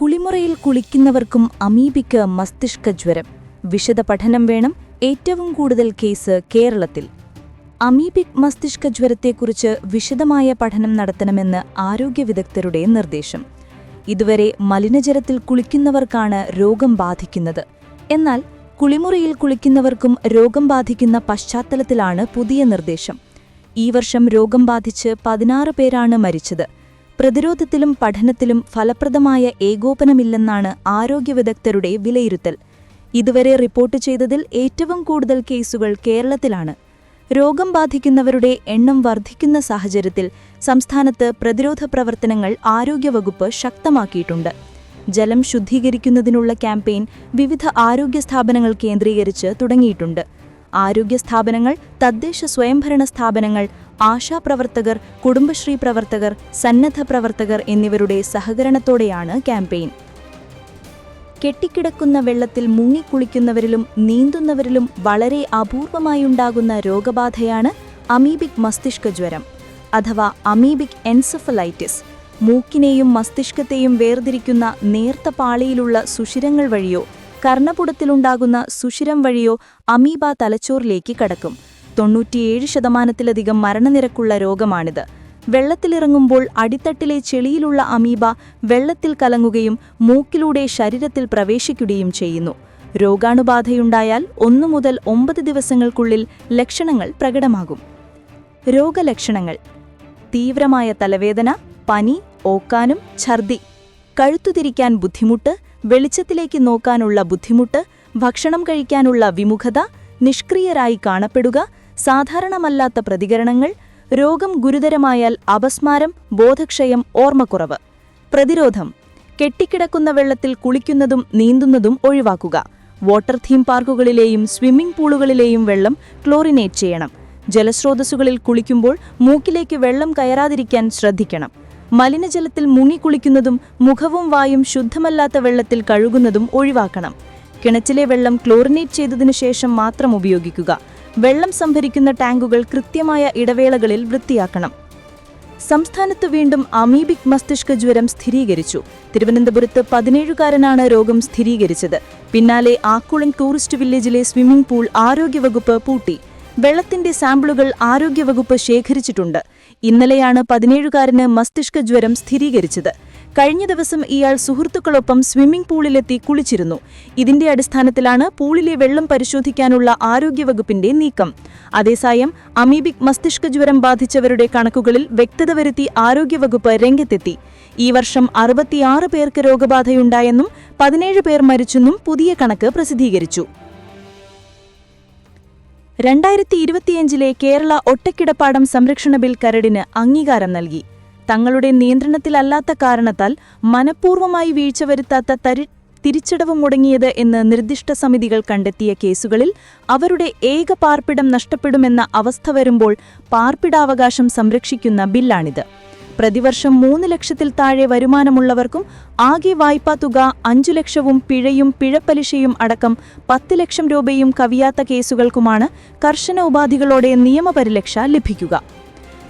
കുളിമുറയിൽ കുളിക്കുന്നവർക്കും amoebic മസ്തിഷ്ക ജ്വരം. വിശദ പഠനം വേണം ഏറ്റവും കൂടുതൽ കേസ് കേരളത്തിൽ. അമീബിക് മസ്തിഷ്ക ജ്വരത്തെക്കുറിച്ച് വിശദമായ പഠനം നടത്തണമെന്ന് ആരോഗ്യ വിദഗ്ധരുടെ നിർദ്ദേശം. ഇതുവരെ മലിനജലത്തിൽ കുളിക്കുന്നവർക്കാണ് രോഗം ബാധിക്കുന്നത്. എന്നാൽ കുളിമുറിയിൽ കുളിക്കുന്നവർക്കും രോഗം ബാധിക്കുന്ന പശ്ചാത്തലത്തിലാണ് പുതിയ നിർദ്ദേശം. ഈ വർഷം രോഗം ബാധിച്ച് പതിനാറ് പേരാണ് മരിച്ചത്. പ്രതിരോധത്തിലും പഠനത്തിലും ഫലപ്രദമായ ഏകോപനമില്ലെന്നാണ് ആരോഗ്യ വിദഗ്ധരുടെ വിലയിരുത്തൽ. ഇതുവരെ റിപ്പോർട്ട് ചെയ്തതിൽ ഏറ്റവും കൂടുതൽ കേസുകൾ കേരളത്തിലാണ്. രോഗം ബാധിക്കുന്നവരുടെ എണ്ണം വർദ്ധിക്കുന്ന സാഹചര്യത്തിൽ സംസ്ഥാനത്ത് പ്രതിരോധ പ്രവർത്തനങ്ങൾ ആരോഗ്യവകുപ്പ് ശക്തമാക്കിയിട്ടുണ്ട്. ജലം ശുദ്ധീകരിക്കുന്നതിനുള്ള ക്യാമ്പയിൻ വിവിധ ആരോഗ്യ സ്ഥാപനങ്ങൾ കേന്ദ്രീകരിച്ച് തുടങ്ങിയിട്ടുണ്ട്. ആരോഗ്യ സ്ഥാപനങ്ങൾ തദ്ദേശ സ്വയംഭരണ സ്ഥാപനങ്ങൾ ആശാപ്രവർത്തകർ കുടുംബശ്രീ പ്രവർത്തകർ സന്നദ്ധ പ്രവർത്തകർ എന്നിവരുടെ സഹകരണത്തോടെയാണ് ക്യാമ്പയിൻ. കെട്ടിക്കിടക്കുന്ന വെള്ളത്തിൽ മുങ്ങിക്കുളിക്കുന്നവരിലും നീന്തുന്നവരിലും വളരെ അപൂർവമായുണ്ടാകുന്ന രോഗബാധയാണ് അമീബിക് മസ്തിഷ്ക ജ്വരം അഥവാ അമീബിക് എൻസഫലൈറ്റിസ്. മൂക്കിനെയും മസ്തിഷ്കത്തെയും വേർതിരിക്കുന്ന നേർത്ത പാളിയിലുള്ള സുഷിരങ്ങൾ വഴിയോ കർണപുടത്തിലുണ്ടാകുന്ന സുഷിരം വഴിയോ അമീബ തലച്ചോറിലേക്ക് കടക്കും. തൊണ്ണൂറ്റിയേഴ് ശതമാനത്തിലധികം മരണനിരക്കുള്ള രോഗമാണിത്. വെള്ളത്തിലിറങ്ങുമ്പോൾ അടിത്തട്ടിലെ ചെളിയിലുള്ള അമീബ വെള്ളത്തിൽ കലങ്ങുകയും മൂക്കിലൂടെ ശരീരത്തിൽ പ്രവേശിക്കുകയും ചെയ്യുന്നു. രോഗാണുബാധയുണ്ടായാൽ ഒന്നു മുതൽ ഒമ്പത് ദിവസങ്ങൾക്കുള്ളിൽ ലക്ഷണങ്ങൾ പ്രകടമാകും. രോഗലക്ഷണങ്ങൾ. തീവ്രമായ തലവേദന പനി ഓക്കാനും ഛർദി. കഴുത്തുതിരിക്കാൻ ബുദ്ധിമുട്ട് വെളിച്ചത്തിലേക്ക് നോക്കാനുള്ള ബുദ്ധിമുട്ട് ഭക്ഷണം കഴിക്കാനുള്ള വിമുഖത നിഷ്ക്രിയരായി കാണപ്പെടുക സാധാരണമല്ലാത്ത പ്രതികരണങ്ങൾ രോഗം ഗുരുതരമായാൽ അപസ്മാരം ബോധക്ഷയം ഓർമ്മക്കുറവ്. പ്രതിരോധം കെട്ടിക്കിടക്കുന്ന വെള്ളത്തിൽ കുളിക്കുന്നതും നീന്തുന്നതും ഒഴിവാക്കുക. വാട്ടർ തീം പാർക്കുകളിലെയും സ്വിമ്മിംഗ് പൂളുകളിലെയും വെള്ളം ക്ലോറിനേറ്റ് ചെയ്യണം. ജലസ്രോതസ്സുകളിൽ കുളിക്കുമ്പോൾ മൂക്കിലേക്ക് വെള്ളം കയറാതിരിക്കാൻ ശ്രദ്ധിക്കണം. മലിനജലത്തിൽ മുങ്ങിക്കുളിക്കുന്നതും മുഖവും വായും ശുദ്ധമല്ലാത്ത വെള്ളത്തിൽ കഴുകുന്നതും ഒഴിവാക്കണം. കിണറ്റിലെ വെള്ളം ക്ലോറിനേറ്റ് ചെയ്തതിനു ശേഷം മാത്രം ഉപയോഗിക്കുക. വെള്ളം സംഭരിക്കുന്ന ടാങ്കുകൾ കൃത്യമായ ഇടവേളകളിൽ വൃത്തിയാക്കണം. സംസ്ഥാനത്ത് വീണ്ടും അമീബിക് മസ്തിഷ്ക ജ്വരം സ്ഥിരീകരിച്ചു. തിരുവനന്തപുരത്ത് പതിനേഴുകാരനാണ് രോഗം സ്ഥിരീകരിച്ചത്. പിന്നാലെ ആക്കുളം ടൂറിസ്റ്റ് വില്ലേജിലെ സ്വിമ്മിംഗ് പൂൾ ആരോഗ്യവകുപ്പ് പൂട്ടി. വെള്ളത്തിന്റെ സാമ്പിളുകൾ ആരോഗ്യവകുപ്പ് ശേഖരിച്ചിട്ടുണ്ട്. ഇന്നലെയാണ് പതിനേഴുകാരന് മസ്തിഷ്ക ജ്വരം സ്ഥിരീകരിച്ചത്. കഴിഞ്ഞ ദിവസം ഇയാൾ സുഹൃത്തുക്കളൊപ്പം സ്വിമ്മിംഗ് പൂളിലെത്തി കുളിച്ചിരുന്നു. ഇതിന്റെ അടിസ്ഥാനത്തിലാണ് പൂളിലെ വെള്ളം പരിശോധിക്കാനുള്ള ആരോഗ്യവകുപ്പിന്റെ നീക്കം. അതേസമയം അമീബിക് മസ്തിഷ്ക ജ്വരം ബാധിച്ചവരുടെ കണക്കുകളിൽ വ്യക്തത വരുത്തി ആരോഗ്യവകുപ്പ് രംഗത്തെത്തി. ഈ വർഷം അറുപത്തിയാറ് പേർക്ക് രോഗബാധയുണ്ടായെന്നും പതിനേഴ് പേർ മരിച്ചെന്നും പുതിയ കണക്ക് പ്രസിദ്ധീകരിച്ചു. രണ്ടായിരത്തി ഇരുപത്തിയഞ്ചിലെ കേരള ഒറ്റക്കിടപ്പാടം സംരക്ഷണ ബിൽ കരടിന് അംഗീകാരം നൽകി. തങ്ങളുടെ നിയന്ത്രണത്തിലല്ലാത്ത കാരണത്താൽ മനഃപൂർവമായി വീഴ്ച വരുത്താത്ത തരി തിരിച്ചടവ് മുടങ്ങിയത് എന്ന് നിർദ്ദിഷ്ട സമിതികൾ കണ്ടെത്തിയ കേസുകളിൽ അവരുടെ ഏക പാർപ്പിടം നഷ്ടപ്പെടുമെന്ന അവസ്ഥ വരുമ്പോൾ പാർപ്പിടാവകാശം സംരക്ഷിക്കുന്ന ബില്ലാണിത്. പ്രതിവർഷം മൂന്ന് ലക്ഷത്തിൽ താഴെ വരുമാനമുള്ളവർക്കും ആകെ വായ്പാ തുക അഞ്ചു ലക്ഷവും പിഴയും പിഴപ്പലിശയും അടക്കം പത്ത് ലക്ഷം രൂപയും കവിയാത്ത കേസുകൾക്കുമാണ് കർശന ഉപാധികളോടെ നിയമപരിരക്ഷ ലഭിക്കുക.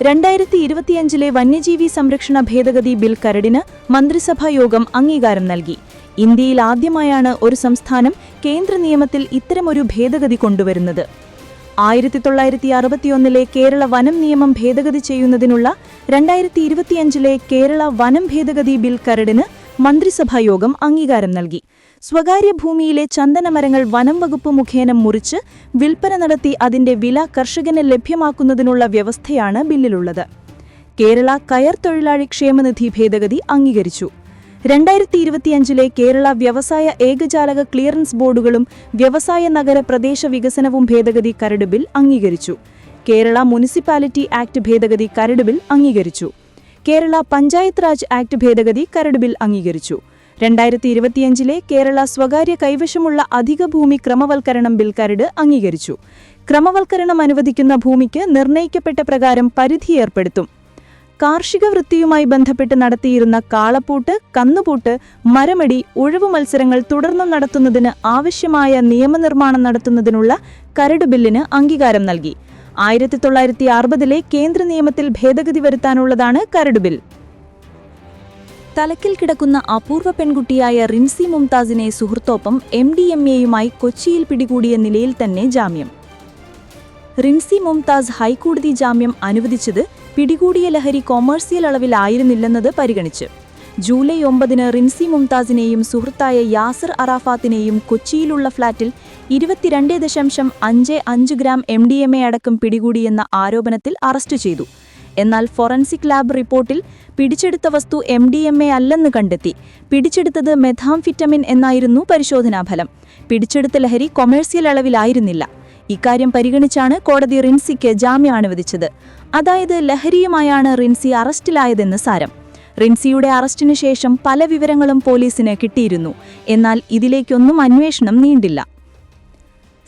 രണ്ടായിരത്തി ഇരുപത്തിയഞ്ചിലെ വന്യജീവി സംരക്ഷണ ഭേദഗതി ബിൽ കരടിന് മന്ത്രിസഭാ യോഗം അംഗീകാരം നൽകി. ഇന്ത്യയിൽ ആദ്യമായാണ് ഒരു സംസ്ഥാനം കേന്ദ്ര നിയമത്തിൽ ഇത്തരമൊരു ഭേദഗതി കൊണ്ടുവരുന്നത്. ആയിരത്തി തൊള്ളായിരത്തി അറുപത്തിയൊന്നിലെ കേരള വനം നിയമം ഭേദഗതി ചെയ്യുന്നതിനുള്ള രണ്ടായിരത്തി ഇരുപത്തിയഞ്ചിലെ കേരള വനം ഭേദഗതി ബിൽ കരടിന് മന്ത്രിസഭായോഗം അംഗീകാരം നൽകി. സ്വകാര്യ ഭൂമിയിലെ ചന്ദനമരങ്ങൾ വനം വകുപ്പ് മുഖേന മുറിച്ച് വിൽപ്പന നടത്തി അതിന്റെ വില കർഷകന് ലഭ്യമാക്കുന്നതിനുള്ള വ്യവസ്ഥയാണ് ബില്ലിലുള്ളത്. കേരള കയർ തൊഴിലാളി ക്ഷേമനിധി ഭേദഗതി അംഗീകരിച്ചു. രണ്ടായിരത്തി ഇരുപത്തിയഞ്ചിലെ കേരള വ്യവസായ ഏകജാലക ക്ലിയറൻസ് ബോർഡുകളും വ്യവസായ നഗര പ്രദേശ വികസനവും ഭേദഗതി കരട് ബിൽ അംഗീകരിച്ചു. കേരള മുനിസിപ്പാലിറ്റി ആക്ട് ഭേദഗതി കരട് ബിൽ അംഗീകരിച്ചു. കേരള പഞ്ചായത്ത് രാജ് ആക്ട് ഭേദഗതി കരട് ബിൽ അംഗീകരിച്ചു. രണ്ടായിരത്തി ഇരുപത്തിയഞ്ചിലെ കേരള സ്വകാര്യ കൈവശമുള്ള അധിക ഭൂമി ക്രമവൽക്കരണം ബിൽ കരട് അംഗീകരിച്ചു. ക്രമവൽക്കരണം അനുവദിക്കുന്ന ഭൂമിക്ക് നിർണയിക്കപ്പെട്ട പ്രകാരം പരിധി ഏർപ്പെടുത്തും. കാർഷിക വൃത്തിയുമായി ബന്ധപ്പെട്ട് നടത്തിയിരുന്ന കാളപ്പൂട്ട് കന്നുപൂട്ട് മരമടി ഒഴിവു മത്സരങ്ങൾ തുടർന്നും നടത്തുന്നതിന് ആവശ്യമായ നിയമനിർമ്മാണം നടത്തുന്നതിനുള്ള കരട് ബില്ലിന് അംഗീകാരം നൽകി. ആയിരത്തി തൊള്ളായിരത്തി അറുപതിലെ കേന്ദ്ര നിയമത്തിൽ ഭേദഗതി വരുത്താനുള്ളതാണ് കരട് ബിൽ. തലക്കിൽ കിടക്കുന്ന അപൂർവ പെൺകുട്ടിയായ റിൻസി മുംതാസിനെ സുഹൃത്തോപ്പം എം ഡി എം എയുമായി കൊച്ചിയിൽ പിടികൂടിയ നിലയിൽ തന്നെ ജാമ്യം. റിൻസി മുംതാസ് ഹൈക്കോടതി ജാമ്യം അനുവദിച്ചത് പിടികൂടിയ ലഹരി കൊമേഴ്സ്യൽ അളവിലായിരുന്നില്ലെന്നത് പരിഗണിച്ച്. ജൂലൈ ഒമ്പതിന് റിൻസി മുംതാസിനെയും സുഹൃത്തായ യാസിർ അറാഫാത്തിനെയും കൊച്ചിയിലുള്ള ഫ്ളാറ്റിൽ ഇരുപത്തിരണ്ട് ദശാംശം അഞ്ച് അഞ്ച് gram M D M A അടക്കം പിടികൂടിയെന്ന ആരോപണത്തിൽ അറസ്റ്റ് ചെയ്തു. എന്നാൽ ഫോറൻസിക് ലാബ് റിപ്പോർട്ടിൽ പിടിച്ചെടുത്ത വസ്തു എം ഡി എം എ അല്ലെന്ന് കണ്ടെത്തി. പിടിച്ചെടുത്തത് മെഥാംഫിറ്റമിൻ എന്നായിരുന്നു പരിശോധനാഫലം. പിടിച്ചെടുത്ത ലഹരി കൊമേഴ്സ്യൽ അളവിലായിരുന്നില്ല ഇക്കാര്യം പരിഗണിച്ചാണ് കോടതി റിൻസിക്ക് ജാമ്യം അനുവദിച്ചത്. അതായത് ലഹരിയുമായാണ് റിൻസി അറസ്റ്റിലായതെന്ന് സാരം. റിൻസിയുടെ അറസ്റ്റിനു ശേഷം പല വിവരങ്ങളും പോലീസിന് കിട്ടിയിരുന്നു. എന്നാൽ ഇതിലേക്കൊന്നും അന്വേഷണം നീണ്ടില്ല.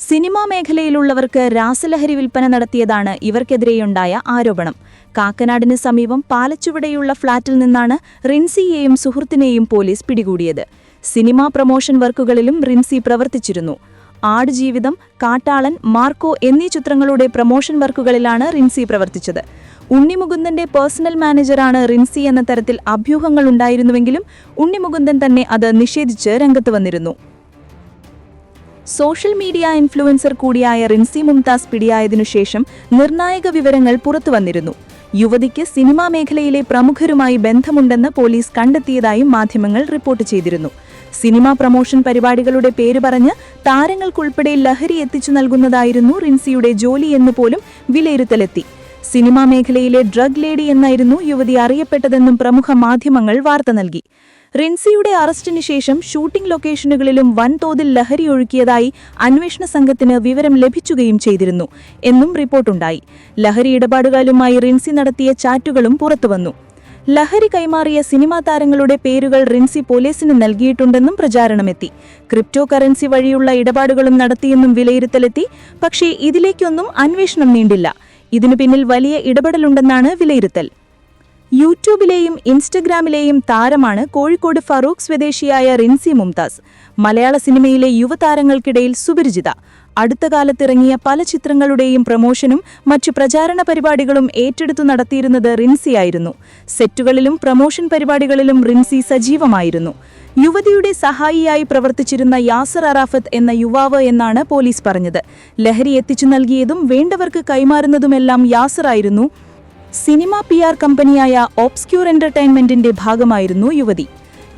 സിനിമാ മേഖലയിലുള്ളവർക്ക് രാസലഹരി വിൽപ്പന നടത്തിയതാണ് ഇവർക്കെതിരെയുണ്ടായ ആരോപണം. കാക്കനാടിന് സമീപം പാലച്ചുവടെയുള്ള ഫ്ളാറ്റിൽ നിന്നാണ് റിൻസിയെയും സുഹൃത്തിനെയും പോലീസ് പിടികൂടിയത്. സിനിമാ പ്രൊമോഷൻ വർക്കുകളിലും റിൻസി പ്രവർത്തിച്ചിരുന്നു. ആടുജീവിതം കാട്ടാളൻ മാർക്കോ എന്നീ ചിത്രങ്ങളുടെ പ്രൊമോഷൻ വർക്കുകളിലാണ് റിൻസി പ്രവർത്തിച്ചത്. ഉണ്ണിമുകുന്ദന്റെ പേഴ്സണൽ മാനേജറാണ് റിൻസി എന്ന തരത്തിൽ അഭ്യൂഹങ്ങൾ ഉണ്ടായിരുന്നുവെങ്കിലും ഉണ്ണിമുകുന്ദൻ തന്നെ അത് നിഷേധിച്ച് രംഗത്ത് വന്നിരുന്നു. സോഷ്യൽ മീഡിയ ഇൻഫ്ലുവൻസർ കൂടിയായ റിൻസി മുംതാസ് പിടിയായതിനു ശേഷം നിർണായക വിവരങ്ങൾ പുറത്തു വന്നിരുന്നു. യുവതിക്ക് സിനിമാ മേഖലയിലെ പ്രമുഖരുമായി ബന്ധമുണ്ടെന്ന് പോലീസ് കണ്ടെത്തിയതായും മാധ്യമങ്ങൾ റിപ്പോർട്ട് ചെയ്തിരുന്നു. സിനിമാ പ്രമോഷൻ പരിപാടികളുടെ പേര് പറഞ്ഞ് താരങ്ങൾക്കുൾപ്പെടെ ലഹരി എത്തിച്ചു നൽകുന്നതായിരുന്നു റിൻസിയുടെ ജോലി എന്ന് പോലും വിലയിരുത്തലെത്തി. സിനിമാ മേഖലയിലെ ഡ്രഗ് ലേഡി എന്നായിരുന്നു യുവതി അറിയപ്പെട്ടതെന്നും പ്രമുഖ മാധ്യമങ്ങൾ വാർത്ത നൽകി. റിൻസിയുടെ അറസ്റ്റിന് ശേഷം ഷൂട്ടിംഗ് ലൊക്കേഷനുകളിലും വൻതോതിൽ ലഹരി ഒഴുക്കിയതായി അന്വേഷണ സംഘത്തിന് വിവരം ലഭിച്ചുകയും ചെയ്തിരുന്നു എന്നും റിപ്പോർട്ടുണ്ടായി. ലഹരി ഇടപാടുകാരുമായി റിൻസി നടത്തിയ ചാറ്റുകളും പുറത്തുവന്നു. ലഹരി കൈമാറിയ സിനിമാ താരങ്ങളുടെ പേരുകൾ റിൻസി പോലീസിന് നൽകിയിട്ടുണ്ടെന്നും പ്രചാരണമെത്തി. ക്രിപ്റ്റോ കറൻസി വഴിയുള്ള ഇടപാടുകളും നടത്തിയെന്നും വിലയിരുത്തലെത്തി. പക്ഷേ ഇതിലേക്കൊന്നും അന്വേഷണം നീണ്ടില്ല. ഇതിനു പിന്നിൽ വലിയ ഇടപെടലുണ്ടെന്നാണ് വിലയിരുത്തൽ. യൂട്യൂബിലെയും ഇൻസ്റ്റഗ്രാമിലെയും താരമാണ് കോഴിക്കോട് ഫറൂഖ് സ്വദേശിയായ റിൻസി മുംതാസ്. മലയാള സിനിമയിലെ യുവതാരങ്ങൾക്കിടയിൽ സുപരിചിത. അടുത്ത കാലത്തിറങ്ങിയ പല ചിത്രങ്ങളുടെയും പ്രമോഷനും മറ്റു പ്രചാരണ പരിപാടികളും ഏറ്റെടുത്തു നടത്തിയിരുന്നത് റിൻസിയായിരുന്നു സെറ്റുകളിലും പ്രമോഷൻ പരിപാടികളിലും റിൻസി സജീവമായിരുന്നു. യുവതിയുടെ സഹായിയായി പ്രവർത്തിച്ചിരുന്ന യാസർ അറാഫത്ത് എന്ന യുവാവ് എന്നാണ് പോലീസ് പറഞ്ഞത്. ലഹരി എത്തിച്ചു നൽകിയതും വേണ്ടവർക്ക് കൈമാറുന്നതുമെല്ലാം യാസറായിരുന്നു സിനിമ പി ആർ കമ്പനിയായ ഓപ്സ്ക്യൂർ എന്റർടൈൻമെന്റിന്റെ ഭാഗമായിരുന്നു യുവതി.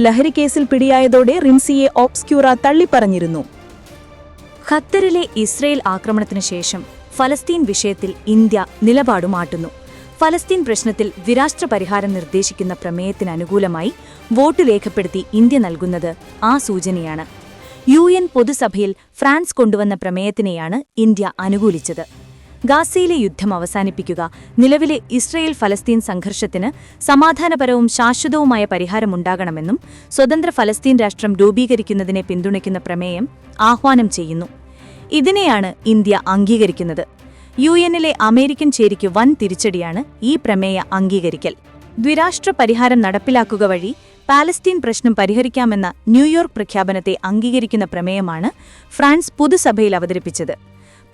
ലഹരി കേസിൽ പിടിയായതോടെ റിൻസിയെ ഓപ്സ്ക്യൂറ തള്ളിപ്പറഞ്ഞിരുന്നു. ഖത്തറിലെ ഇസ്രയേൽ ആക്രമണത്തിനു ശേഷം ഫലസ്തീൻ വിഷയത്തിൽ ഇന്ത്യ നിലപാടു മാറ്റുന്നു. ഫലസ്തീൻ പ്രശ്നത്തിൽ വിരാഷ്ട്ര പരിഹാരം നിർദ്ദേശിക്കുന്ന പ്രമേയത്തിന് അനുകൂലമായി വോട്ട് രേഖപ്പെടുത്തി ഇന്ത്യ നൽകുന്നത് ആ സൂചനയാണ്. യു എൻ പൊതുസഭയിൽ ഫ്രാൻസ് കൊണ്ടുവന്ന പ്രമേയത്തിനെയാണ് ഇന്ത്യ അനുകൂലിച്ചത്. ഗാസയിലെ യുദ്ധം അവസാനിപ്പിക്കുക നിലവിലെ ഇസ്രയേൽ ഫലസ്തീൻ സംഘർഷത്തിന് സമാധാനപരവും ശാശ്വതവുമായ പരിഹാരമുണ്ടാകണമെന്നും സ്വതന്ത്ര ഫലസ്തീൻ രാഷ്ട്രം രൂപീകരിക്കുന്നതിനെ പിന്തുണയ്ക്കുന്ന പ്രമേയം ആഹ്വാനം ചെയ്യുന്നു. ഇതിനെയാണ് ഇന്ത്യ അംഗീകരിക്കുന്നത്. യു എന്നിലെ അമേരിക്കൻ ചേരിക്ക് വൻ തിരിച്ചടിയാണ് ഈ പ്രമേയ അംഗീകരിക്കൽ. ദ്വിരാഷ്ട്ര പരിഹാരം നടപ്പിലാക്കുക വഴി പാലസ്തീൻ പ്രശ്നം പരിഹരിക്കാമെന്ന ന്യൂയോർക്ക് പ്രഖ്യാപനത്തെ അംഗീകരിക്കുന്ന പ്രമേയമാണ് ഫ്രാൻസ് പൊതുസഭയിൽ അവതരിപ്പിച്ചത്.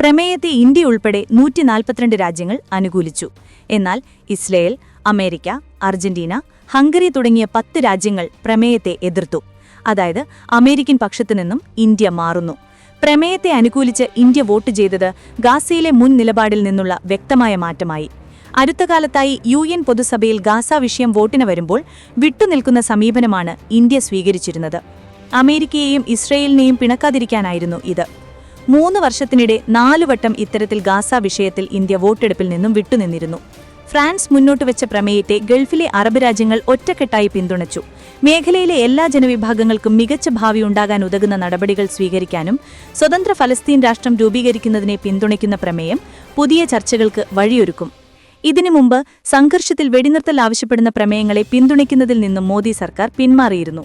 പ്രമേയത്തെ ഇന്ത്യ ഉൾപ്പെടെ നൂറ്റി നാൽപ്പത്തിരണ്ട് രാജ്യങ്ങൾ അനുകൂലിച്ചു. എന്നാൽ ഇസ്രയേൽ അമേരിക്ക അർജന്റീന ഹംഗറി തുടങ്ങിയ പത്ത് രാജ്യങ്ങൾ പ്രമേയത്തെ എതിർത്തു. അതായത് അമേരിക്കൻ പക്ഷത്തുനിന്നും ഇന്ത്യ മാറുന്നു. പ്രമേയത്തെ അനുകൂലിച്ച് ഇന്ത്യ വോട്ട് ചെയ്തത് ഗാസയിലെ മുൻ നിലപാടിൽ നിന്നുള്ള വ്യക്തമായ മാറ്റമായി. അടുത്ത കാലത്തായി യു എൻ പൊതുസഭയിൽ ഗാസ വിഷയം വോട്ടിന് വരുമ്പോൾ വിട്ടുനിൽക്കുന്ന സമീപനമാണ് ഇന്ത്യ സ്വീകരിച്ചിരുന്നത്. അമേരിക്കയെയും ഇസ്രയേലിനെയും പിണക്കാതിരിക്കാനായിരുന്നു ഇത്. മൂന്ന് വർഷത്തിനിടെ നാലുവട്ടം ഇത്തരത്തിൽ ഗാസ വിഷയത്തിൽ ഇന്ത്യ വോട്ടെടുപ്പിൽ നിന്നും വിട്ടുനിന്നിരുന്നു. ഫ്രാൻസ് മുന്നോട്ട് വെച്ച പ്രമേയത്തെ ഗൾഫിലെ അറബ് രാജ്യങ്ങൾ ഒറ്റക്കെട്ടായി പിന്തുണച്ചു. മേഖലയിലെ എല്ലാ ജനവിഭാഗങ്ങൾക്കും മികച്ച ഭാവി ഉണ്ടാകാൻ ഉതകുന്ന നടപടികൾ സ്വീകരിക്കാനും സ്വതന്ത്ര ഫലസ്തീൻ രാഷ്ട്രം രൂപീകരിക്കുന്നതിനെ പിന്തുണയ്ക്കുന്ന പ്രമേയം പുതിയ ചർച്ചകൾക്ക് വഴിയൊരുക്കും. ഇതിനു മുമ്പ് സംഘർഷത്തിൽ വെടിനിർത്തൽ ആവശ്യപ്പെടുന്ന പ്രമേയങ്ങളെ പിന്തുണയ്ക്കുന്നതിൽ നിന്നും മോദി സർക്കാർ പിന്മാറിയിരുന്നു.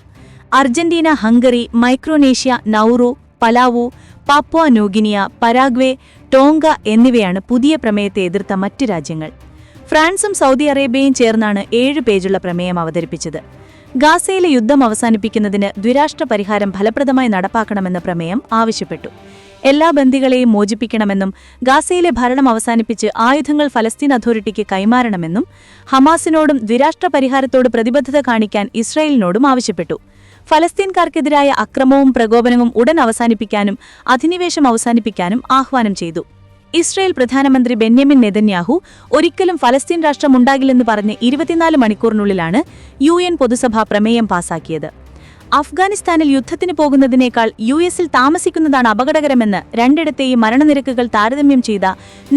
Argentina Hungary Micronesia Nauru Palau Papua New Guinea Paraguay Tonga എന്നിവയാണ് പുതിയ പ്രമേയത്തെ എതിർത്ത മറ്റ് രാജ്യങ്ങൾ. ഫ്രാൻസും സൗദി അറേബ്യയും ചേർന്നാണ് ഏഴ് പേജുള്ള പ്രമേയം അവതരിപ്പിച്ചത്. ഗാസയിലെ യുദ്ധം അവസാനിപ്പിക്കുന്നതിന് ദ്വിരാഷ്ട്ര പരിഹാരം ഫലപ്രദമായി നടപ്പാക്കണമെന്ന പ്രമേയം ആവശ്യപ്പെട്ടു. എല്ലാ ബന്ദികളെയും മോചിപ്പിക്കണമെന്നും ഗാസയിലെ ഭരണം അവസാനിപ്പിച്ച് ആയുധങ്ങൾ ഫലസ്തീൻ അതോറിറ്റിക്ക് കൈമാറണമെന്നും ഹമാസിനോടും ദ്വിരാഷ്ട്ര പരിഹാരത്തോട് പ്രതിബദ്ധത കാണിക്കാൻ ഇസ്രായേലിനോടും ആവശ്യപ്പെട്ടു. ഫലസ്തീൻകാർക്കെതിരായ അക്രമവും പ്രകോപനവും ഉടൻ അവസാനിപ്പിക്കാനും അധിനിവേശം അവസാനിപ്പിക്കാനും ആഹ്വാനം ചെയ്തു. ഇസ്രായേൽ പ്രധാനമന്ത്രി ബെന്യാമിൻ നെതന്യാഹു ഒരിക്കലും ഫലസ്തീൻ രാഷ്ട്രമുണ്ടാകില്ലെന്ന് പറഞ്ഞ് ഇരുപത്തിനാല് മണിക്കൂറിനുള്ളിലാണ് യു എൻ പൊതുസഭ പ്രമേയം പാസാക്കിയത്. അഫ്ഗാനിസ്ഥാനിൽ യുദ്ധത്തിന് പോകുന്നതിനേക്കാൾ യു എസിൽ താമസിക്കുന്നതാണ് അപകടകരമെന്ന് രണ്ടിടത്തെയും മരണനിരക്കുകൾ താരതമ്യം ചെയ്ത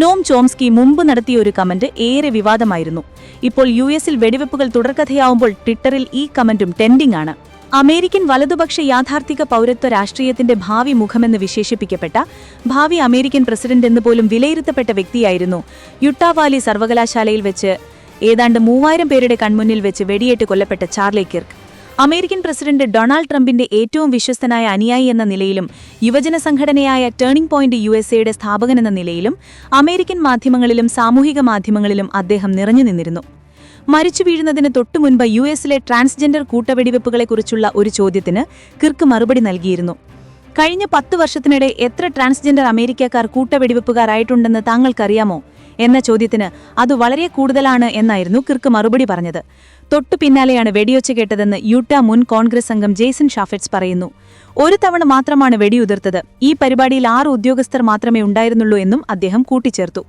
നോം ചോംസ്കി മുമ്പ് നടത്തിയ ഒരു കമന്റ് ഏറെ വിവാദമായിരുന്നു. ഇപ്പോൾ യു എസിൽ വെടിവെപ്പുകൾ തുടർക്കഥയാവുമ്പോൾ ട്വിറ്ററിൽ ഈ കമന്റും ടെൻഡിംഗ് ആണ് അമേരിക്കൻ വലതുപക്ഷ യാഥാർത്ഥിക പൗരത്വ രാഷ്ട്രീയത്തിന്റെ ഭാവി മുഖമെന്ന് വിശേഷിപ്പിക്കപ്പെട്ട ഭാവി അമേരിക്കൻ പ്രസിഡന്റ് എന്ന് പോലും വിലയിരുത്തപ്പെട്ട വ്യക്തിയായിരുന്നു യുട്ടാവാലി സർവകലാശാലയിൽ വെച്ച് ഏതാണ്ട് മൂവായിരം പേരുടെ കൺമുന്നിൽ വെച്ച് വെടിയേറ്റ് കൊല്ലപ്പെട്ട Charlie Kirk. American president Donald ട്രംപിന്റെ ഏറ്റവും വിശ്വസ്തനായ അനുയായി എന്ന നിലയിലും യുവജന സംഘടനയായ ടേണിംഗ് പോയിന്റ് യു എസ് എയുടെ സ്ഥാപകനെന്ന നിലയിലും അമേരിക്കൻ മാധ്യമങ്ങളിലും സാമൂഹിക മാധ്യമങ്ങളിലും അദ്ദേഹം നിറഞ്ഞു നിന്നിരുന്നു. മരിച്ചു വീഴുന്നതിന് തൊട്ടുമുൻപ് യു എസിലെ ട്രാൻസ്ജെൻഡർ കൂട്ടവെടിവെപ്പുകളെക്കുറിച്ചുള്ള ഒരു ചോദ്യത്തിന് കിർക്ക് മറുപടി നൽകിയിരുന്നു. കഴിഞ്ഞ പത്ത് വർഷത്തിനിടെ എത്ര ട്രാൻസ്ജെൻഡർ അമേരിക്കക്കാർ കൂട്ടവെടിവെപ്പുകാരായിട്ടുണ്ടെന്ന് താങ്കൾക്കറിയാമോ? എന്ന ചോദ്യത്തിന് അത് വളരെ കൂടുതലാണ് എന്നായിരുന്നു കിർക്ക് മറുപടി പറഞ്ഞത്. തൊട്ടു പിന്നാലെയാണ് വെടിയൊച്ച കേട്ടതെന്ന് യൂട്ട മുൻ കോൺഗ്രസ് അംഗം ജെയ്സൺ ഷാഫെറ്റ്സ് പറയുന്നു. ഒരു തവണ മാത്രമാണ് വെടിയുതിർത്തത്. ഈ പരിപാടിയിൽ ആറ് ഉദ്യോഗസ്ഥർ മാത്രമേ ഉണ്ടായിരുന്നുള്ളൂ എന്നും അദ്ദേഹം കൂട്ടിച്ചേർത്തു.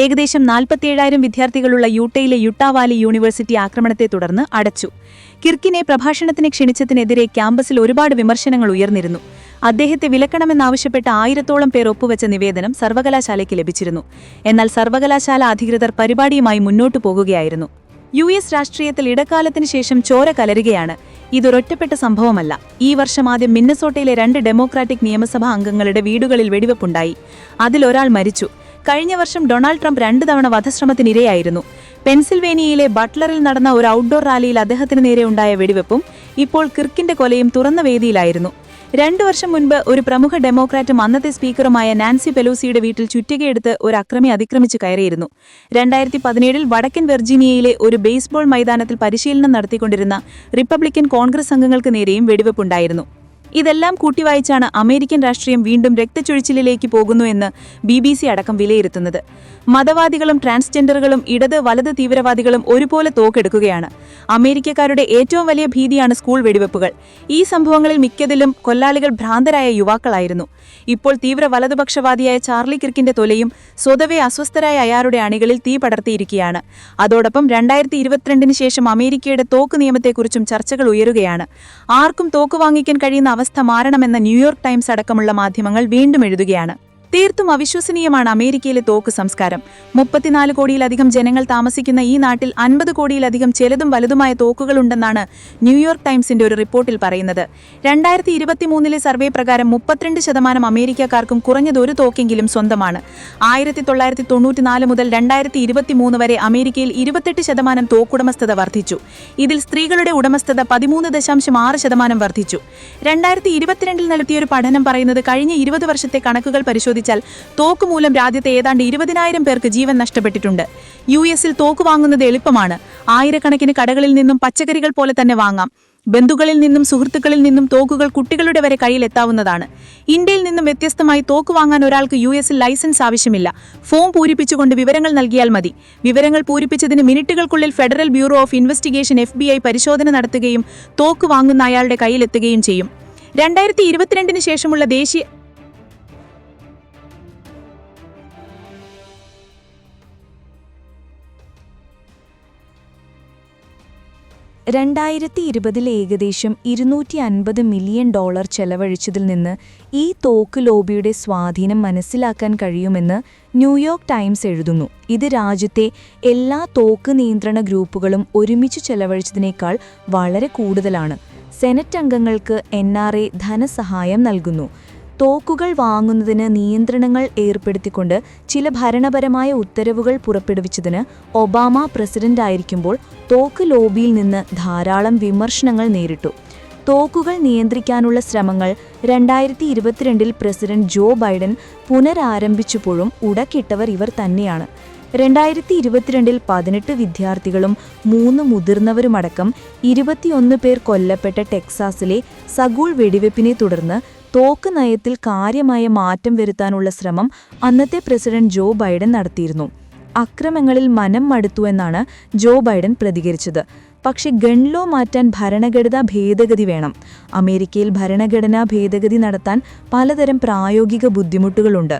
ഏകദേശം നാൽപ്പത്തിയേഴായിരം വിദ്യാർത്ഥികളുള്ള യൂട്ടയിലെ യുട്ടാവാലി യൂണിവേഴ്സിറ്റി ആക്രമണത്തെ തുടർന്ന് അടച്ചു. കിർക്കിനെ പ്രഭാഷണത്തിന് ക്ഷണിച്ചതിനെതിരെ ക്യാമ്പസിൽ ഒരുപാട് വിമർശനങ്ങൾ ഉയർന്നിരുന്നു. അദ്ദേഹത്തെ വിലക്കണമെന്നാവശ്യപ്പെട്ട ആയിരത്തോളം പേർ ഒപ്പുവെച്ച നിവേദനം സർവകലാശാലയ്ക്ക് ലഭിച്ചിരുന്നു. എന്നാൽ സർവകലാശാല അധികൃതർ പരിപാടിയുമായി മുന്നോട്ടു പോകുകയായിരുന്നു. യു എസ് രാഷ്ട്രീയത്തിൽ ഇടക്കാലത്തിന് ശേഷം ചോര കലരുകയാണ്. ഇതൊരൊറ്റപ്പെട്ട സംഭവമല്ല. ഈ വർഷം ആദ്യം മിന്നസോട്ടയിലെ രണ്ട് ഡെമോക്രാറ്റിക് നിയമസഭാ അംഗങ്ങളുടെ വീടുകളിൽ വെടിവെപ്പുണ്ടായി. അതിലൊരാൾ മരിച്ചു. കഴിഞ്ഞ വർഷം ഡൊണാൾഡ് ട്രംപ് രണ്ടു തവണ വധശ്രമത്തിനിരയായിരുന്നു. പെൻസിൽവേനിയയിലെ ബട്ട്ലറിൽ നടന്ന ഒരു ഔട്ട്ഡോർ റാലിയിൽ അദ്ദേഹത്തിന് നേരെ ഉണ്ടായ വെടിവെപ്പും ഇപ്പോൾ കിർക്കിന്റെ കൊലയും തുറന്ന വേദിയിലായിരുന്നു. രണ്ടു വർഷം മുൻപ് ഒരു പ്രമുഖ ഡെമോക്രാറ്റും അന്നത്തെ സ്പീക്കറുമായ നാൻസി പെലോസിയുടെ വീട്ടിൽ ചുറ്റികയെടുത്ത് ഒരു അക്രമി അതിക്രമിച്ചു കയറിയിരുന്നു. രണ്ടായിരത്തി പതിനേഴിൽ വടക്കൻ വെർജീനിയയിലെ ഒരു ബേസ്ബോൾ മൈതാനത്തിൽ പരിശീലനം നടത്തിക്കൊണ്ടിരുന്ന റിപ്പബ്ലിക്കൻ കോൺഗ്രസ് അംഗങ്ങൾക്ക് നേരെയും വെടിവെപ്പുണ്ടായിരുന്നു. ഇതെല്ലാം കൂട്ടിവായിച്ചാണ് അമേരിക്കൻ രാഷ്ട്രീയം വീണ്ടും രക്തച്ചൊഴിച്ചിലേക്ക് പോകുന്നുവെന്ന് ബി ബി സി അടക്കം വിലയിരുത്തുന്നത്. മതവാദികളും ട്രാൻസ്ജെൻഡറുകളും ഇടത് വലത് തീവ്രവാദികളും ഒരുപോലെ തോക്കെടുക്കുകയാണ്. അമേരിക്കക്കാരുടെ ഏറ്റവും വലിയ ഭീതിയാണ് സ്കൂൾ വെടിവെപ്പുകൾ. ഈ സംഭവങ്ങളിൽ മിക്കതിലും കൊല്ലാളികൾ ഭ്രാന്തരായ യുവാക്കളായിരുന്നു. ഇപ്പോൾ തീവ്ര വലതുപക്ഷവാദിയായ ചാർലി കിർക്കിന്റെ തൊലയും സ്വതവേ അസ്വസ്ഥരായ അയാളുടെ അണികളിൽ തീ പടർത്തിയിരിക്കുകയാണ്. അതോടൊപ്പം രണ്ടായിരത്തി ഇരുപത്തിരണ്ടിന് ശേഷം അമേരിക്കയുടെ തോക്ക് നിയമത്തെക്കുറിച്ചും ചർച്ചകൾ ഉയരുകയാണ്. ആർക്കും തോക്ക് വാങ്ങിക്കാൻ കഴിയുന്ന മാറണമെന്ന ന്യൂയോർക്ക് ടൈംസ് അടക്കമുള്ള മാധ്യമങ്ങൾ വീണ്ടും എഴുതുകയാണ് തീർത്തും അവിശ്വസനീയമാണ് അമേരിക്കയിലെ തോക്ക് സംസ്കാരം. മുപ്പത്തിനാല് കോടിയിലധികം ജനങ്ങൾ താമസിക്കുന്ന ഈ നാട്ടിൽ അൻപത് കോടിയിലധികം ചിലതും വലുതുമായ തോക്കുകളുണ്ടെന്നാണ് ന്യൂയോർക്ക് ടൈംസിന്റെ ഒരു റിപ്പോർട്ടിൽ പറയുന്നത്. രണ്ടായിരത്തി ഇരുപത്തിമൂന്നിലെ സർവേ പ്രകാരം മുപ്പത്തിരണ്ട് ശതമാനം അമേരിക്കക്കാർക്കും കുറഞ്ഞത് ഒരു തോക്കെങ്കിലും സ്വന്തമാണ്. ആയിരത്തി തൊള്ളായിരത്തി തൊണ്ണൂറ്റിനാല് മുതൽ രണ്ടായിരത്തി ഇരുപത്തിമൂന്ന് വരെ അമേരിക്കയിൽ ഇരുപത്തെട്ട് ശതമാനം തോക്കുടമസ്ഥത വർദ്ധിച്ചു. ഇതിൽ സ്ത്രീകളുടെ ഉടമസ്ഥത പതിമൂന്ന് ദശാംശം ആറ് ശതമാനം വർദ്ധിച്ചു. രണ്ടായിരത്തി ഇരുപത്തിരണ്ടിൽ നടത്തിയ ഒരു പഠനം പറയുന്നത് കഴിഞ്ഞ ഇരുപത് വർഷത്തെ കണക്കുകൾ പരിശോധിച്ചാൽ തോക്ക് മൂലം രാജ്യത്തെ ഏതാണ്ട് ഇരുപതിനായിരം പേർക്ക് ജീവൻ നഷ്ടപ്പെട്ടിട്ടുണ്ട്. യു എസിൽ തോക്ക് വാങ്ങുന്നത് എളുപ്പമാണ്. ആയിരക്കണക്കിന് കടകളിൽ നിന്നും പച്ചക്കറികൾ പോലെ തന്നെ വാങ്ങാം. ബന്ധുക്കളിൽ നിന്നും സുഹൃത്തുക്കളിൽ നിന്നും തോക്കുകൾ കുട്ടികളുടെ വരെ കയ്യിലെത്താവുന്നതാണ് ഇന്ത്യയിൽ നിന്നും വ്യത്യസ്തമായി തോക്ക് വാങ്ങാൻ ഒരാൾക്ക് യു എസിൽ ലൈസൻസ് ആവശ്യമില്ല. ഫോം പൂരിപ്പിച്ചുകൊണ്ട് വിവരങ്ങൾ നൽകിയാൽ മതി. വിവരങ്ങൾ പൂരിപ്പിച്ചതിന് മിനിറ്റുകൾക്കുള്ളിൽ Federal Bureau of Investigation F പരിശോധന നടത്തുകയും തോക്ക് വാങ്ങുന്ന അയാളുടെ കയ്യിലെത്തുകയും ചെയ്യും. രണ്ടായിരത്തി ഇരുപത്തിരണ്ടിന് ശേഷമുള്ള ദേശീയ രണ്ടായിരത്തി ഇരുപതിൽ ഏകദേശം ഇരുന്നൂറ്റി അൻപത് മില്യൺ ഡോളർ ചെലവഴിച്ചതിൽ നിന്ന് ഈ തോക്ക് ലോബിയുടെ സ്വാധീനം മനസ്സിലാക്കാൻ കഴിയുമെന്ന് ന്യൂയോർക്ക് ടൈംസ് എഴുതുന്നു. ഇത് രാജ്യത്തെ എല്ലാ തോക്ക് നിയന്ത്രണ ഗ്രൂപ്പുകളും ഒരുമിച്ച് ചെലവഴിച്ചതിനേക്കാൾ വളരെ കൂടുതലാണ്. സെനറ്റ് അംഗങ്ങൾക്ക് എൻ ധനസഹായം നൽകുന്നു. തോക്കുകൾ വാങ്ങുന്നതിന് നിയന്ത്രണങ്ങൾ ഏർപ്പെടുത്തിക്കൊണ്ട് ചില ഭരണപരമായ ഉത്തരവുകൾ പുറപ്പെടുവിച്ചതിന് ഒബാമ പ്രസിഡന്റായിരിക്കുമ്പോൾ തോക്ക് ലോബിയിൽ നിന്ന് ധാരാളം വിമർശനങ്ങൾ നേരിട്ടു. തോക്കുകൾ നിയന്ത്രിക്കാനുള്ള ശ്രമങ്ങൾ രണ്ടായിരത്തി ഇരുപത്തിരണ്ടിൽ പ്രസിഡന്റ് ജോ ബൈഡൻ പുനരാരംഭിച്ചപ്പോഴും ഉടക്കിട്ടവർ ഇവർ തന്നെയാണ്. രണ്ടായിരത്തി ഇരുപത്തിരണ്ടിൽ പതിനെട്ട് വിദ്യാർത്ഥികളും മൂന്ന് മുതിർന്നവരുമടക്കം ഇരുപത്തിയൊന്ന് പേർ കൊല്ലപ്പെട്ട ടെക്സാസിലെ സഗൂൾ വെടിവെപ്പിനെ തുടർന്ന് തോക്ക് നയത്തിൽ കാര്യമായ മാറ്റം വരുത്താനുള്ള ശ്രമം അന്നത്തെ പ്രസിഡന്റ് ജോ ബൈഡൻ നടത്തിയിരുന്നു. അക്രമങ്ങളിൽ മനം മടുത്തുവെന്നാണ് ജോ ബൈഡൻ പ്രതികരിച്ചത്. പക്ഷെ ഗൺലോ മാറ്റാൻ ഭരണഘടനാ ഭേദഗതി വേണം. അമേരിക്കയിൽ ഭരണഘടനാ ഭേദഗതി നടത്താൻ പലതരം പ്രായോഗിക ബുദ്ധിമുട്ടുകളുണ്ട്.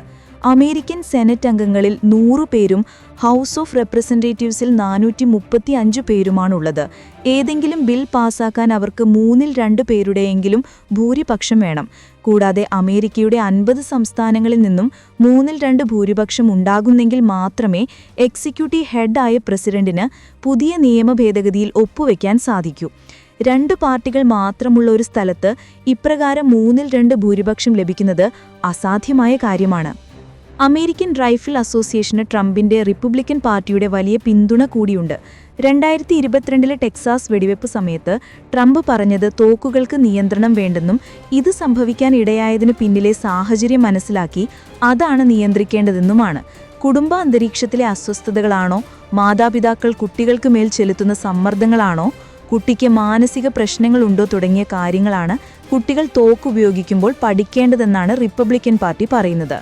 അമേരിക്കൻ സെനറ്റ് അംഗങ്ങളിൽ നൂറു പേരും ഹൗസ് ഓഫ് റെപ്രസെന്റേറ്റീവ്സിൽ നാനൂറ്റി മുപ്പത്തി അഞ്ച് പേരുമാണുള്ളത്. ഏതെങ്കിലും ബിൽ പാസാക്കാൻ അവർക്ക് മൂന്നിൽ രണ്ട് പേരുടെയെങ്കിലും ഭൂരിപക്ഷം വേണം. കൂടാതെ അമേരിക്കയുടെ അൻപത് സംസ്ഥാനങ്ങളിൽ നിന്നും മൂന്നിൽ രണ്ട് ഭൂരിപക്ഷം ഉണ്ടാകുന്നെങ്കിൽ മാത്രമേ എക്സിക്യൂട്ടീവ് ഹെഡായ പ്രസിഡന്റിന് പുതിയ നിയമ ഭേദഗതിയിൽ ഒപ്പുവെക്കാൻ സാധിക്കൂ. രണ്ട് പാർട്ടികൾ മാത്രമുള്ള ഒരു സ്ഥലത്ത് ഇപ്രകാരം മൂന്നിൽ രണ്ട് ഭൂരിപക്ഷം ലഭിക്കുന്നത് അസാധ്യമായ കാര്യമാണ്. അമേരിക്കൻ റൈഫിൾ അസോസിയേഷന് ട്രംപിന്റെ റിപ്പബ്ലിക്കൻ പാർട്ടിയുടെ വലിയ പിന്തുണ കൂടിയുണ്ട്. രണ്ടായിരത്തി ഇരുപത്തിരണ്ടിലെ ടെക്സാസ് വെടിവെപ്പ് സമയത്ത് ട്രംപ് പറഞ്ഞത് തോക്കുകൾക്ക് നിയന്ത്രണം വേണ്ടെന്നും ഇത് സംഭവിക്കാൻ ഇടയായതിനു പിന്നിലെ സാഹചര്യം മനസ്സിലാക്കി അതാണ് നിയന്ത്രിക്കേണ്ടതെന്നുമാണ്. കുടുംബ അന്തരീക്ഷത്തിലെ അസ്വസ്ഥതകളാണോ? മാതാപിതാക്കൾ കുട്ടികൾക്ക് മേൽ ചെലുത്തുന്ന സമ്മർദ്ദങ്ങളാണോ? കുട്ടിക്ക് മാനസിക പ്രശ്നങ്ങളുണ്ടോ തുടങ്ങിയ കാര്യങ്ങളാണ് കുട്ടികൾ തോക്കുപയോഗിക്കുമ്പോൾ പഠിക്കേണ്ടതെന്നാണ് റിപ്പബ്ലിക്കൻ പാർട്ടി പറയുന്നത്.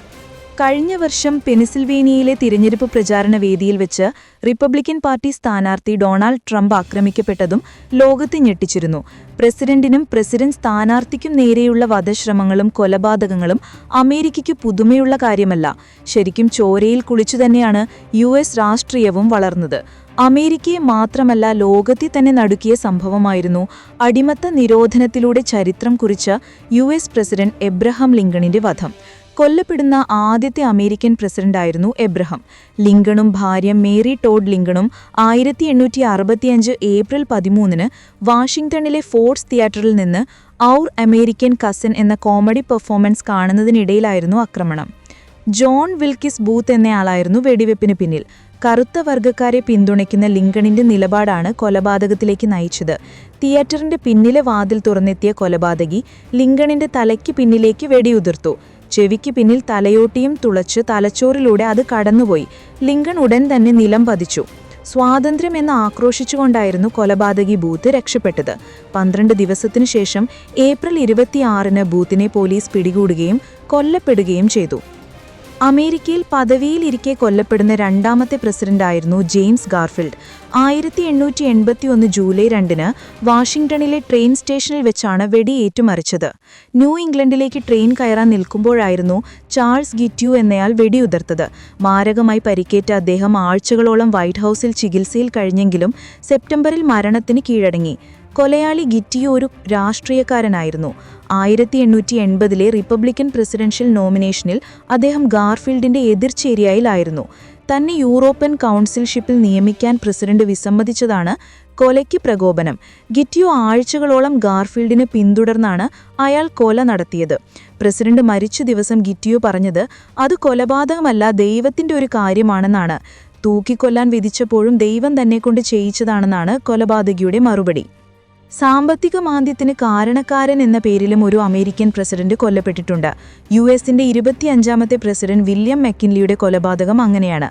കഴിഞ്ഞ വർഷം പെനിസിൽവേനിയയിലെ തിരഞ്ഞെടുപ്പ് പ്രചാരണ വേദിയിൽ വെച്ച് റിപ്പബ്ലിക്കൻ പാർട്ടി സ്ഥാനാർത്ഥി ഡൊണാൾഡ് ട്രംപ് ആക്രമിക്കപ്പെട്ടതും ലോകത്തെ ഞെട്ടിച്ചിരുന്നു. പ്രസിഡന്റിനും പ്രസിഡന്റ് സ്ഥാനാർത്ഥിക്കും നേരെയുള്ള വധശ്രമങ്ങളും കൊലപാതകങ്ങളും അമേരിക്കയ്ക്ക് പുതുമയുള്ള കാര്യമല്ല. ശരിക്കും ചോരയിൽ കുളിച്ചു തന്നെയാണ് യു എസ് രാഷ്ട്രീയവും വളർന്നത്. അമേരിക്കയെ മാത്രമല്ല ലോകത്തെ തന്നെ നടുക്കിയ സംഭവമായിരുന്നു അടിമത്ത നിരോധനത്തിലൂടെ ചരിത്രം കുറിച്ച യു എസ് പ്രസിഡന്റ് എബ്രഹാം ലിങ്കണിന്റെ വധം. കൊല്ലപ്പെടുന്ന ആദ്യത്തെ അമേരിക്കൻ പ്രസിഡന്റായിരുന്നു എബ്രഹാം. ലിങ്കണും ഭാര്യ മേരി ടോഡ് ലിങ്കണും ആയിരത്തി എണ്ണൂറ്റി അറുപത്തിയഞ്ച് ഏപ്രിൽ പതിമൂന്നിന് വാഷിംഗ്ടണിലെ ഫോർട്സ് തിയേറ്ററിൽ നിന്ന് ഔർ അമേരിക്കൻ കസൻ എന്ന കോമഡി പെർഫോമൻസ് കാണുന്നതിനിടയിലായിരുന്നു ആക്രമണം. ജോൺ വിൽക്കിസ് ബൂത്ത് എന്നയാളായിരുന്നു വെടിവെപ്പിന് പിന്നിൽ. കറുത്ത വർഗക്കാരെ പിന്തുണയ്ക്കുന്ന ലിങ്കണിന്റെ നിലപാടാണ് കൊലപാതകത്തിലേക്ക് നയിച്ചത്. തിയേറ്ററിന്റെ പിന്നിലെ വാതിൽ തുറന്നെത്തിയ കൊലപാതകി ലിങ്കണിന്റെ തലയ്ക്ക് പിന്നിലേക്ക് വെടിയുതിർത്തു. ചെവിക്ക് പിന്നിൽ തലയോട്ടിയും തുളച്ച് തലച്ചോറിലൂടെ അത് കടന്നുപോയി. ലിങ്കൺ ഉടൻ തന്നെ നിലം പതിച്ചു. സ്വാതന്ത്ര്യം എന്ന് ആക്രോശിച്ചുകൊണ്ടായിരുന്നു കൊലപാതകി ബൂത്ത് രക്ഷപ്പെട്ടത്. പന്ത്രണ്ട് ദിവസത്തിനു ശേഷം ഏപ്രിൽ ഇരുപത്തിയാറിന് ബൂത്തിനെ പോലീസ് പിടികൂടുകയും കൊല്ലപ്പെടുകയും ചെയ്തു. അമേരിക്കയിൽ പദവിയിലിരിക്കെ കൊല്ലപ്പെടുന്ന രണ്ടാമത്തെ പ്രസിഡന്റായിരുന്നു ജെയിംസ് ഗാർഫിൽഡ്. ആയിരത്തി എണ്ണൂറ്റി എൺപത്തിയൊന്ന് ജൂലൈ രണ്ടിന് വാഷിംഗ്ടണിലെ ട്രെയിൻ സ്റ്റേഷനിൽ വെച്ചാണ് വെടിയേറ്റുമറിച്ചത്. ന്യൂ ഇംഗ്ലണ്ടിലേക്ക് ട്രെയിൻ കയറാൻ നിൽക്കുമ്പോഴായിരുന്നു ചാൾസ് ഗിറ്റ്യു എന്നയാൾ വെടിയുതിർത്തത്. മാരകമായി പരിക്കേറ്റ അദ്ദേഹം ആഴ്ചകളോളം വൈറ്റ് ഹൌസിൽ ചികിത്സയിൽ കഴിഞ്ഞെങ്കിലും സെപ്റ്റംബറിൽ മരണത്തിന് കീഴടങ്ങി. കൊലയാളി ഗിറ്റിയോ ഒരു രാഷ്ട്രീയക്കാരനായിരുന്നു. ആയിരത്തി എണ്ണൂറ്റി എൺപതിലെ റിപ്പബ്ലിക്കൻ പ്രസിഡൻഷ്യൽ നോമിനേഷനിൽ അദ്ദേഹം ഗാർഫീൽഡിന്റെ എതിർചേരിയയിലായിരുന്നു. തന്നെ യൂറോപ്യൻ കൗൺസിൽഷിപ്പിൽ നിയമിക്കാൻ പ്രസിഡന്റ് വിസമ്മതിച്ചതാണ് കൊലയ്ക്ക് പ്രകോപനം. ഗിറ്റിയോ ആഴ്ചകളോളം ഗാർഫീൽഡിനെ പിന്തുടർന്നാണ് അയാൾ കൊല നടത്തിയത്. പ്രസിഡന്റ് മരിച്ച ദിവസം ഗിറ്റിയോ പറഞ്ഞത് അത് കൊലപാതകമല്ല ദൈവത്തിന്റെ ഒരു കാര്യമാണെന്നാണ്. തൂക്കിക്കൊല്ലാൻ വിധിച്ചപ്പോഴും ദൈവം തന്നെ കൊണ്ട് ചെയ്യിച്ചതാണെന്നാണ് കൊലപാതകിയുടെ മറുപടി. സാമ്പത്തിക മാന്ദ്യത്തിന് കാരണക്കാരൻ എന്ന പേരിലും ഒരു അമേരിക്കൻ പ്രസിഡന്റ് കൊല്ലപ്പെട്ടിട്ടുണ്ട്. യു എസിന്റെ ഇരുപത്തിയഞ്ചാമത്തെ പ്രസിഡന്റ് വില്യം മെക്കിൻലിയുടെ കൊലപാതകം അങ്ങനെയാണ്.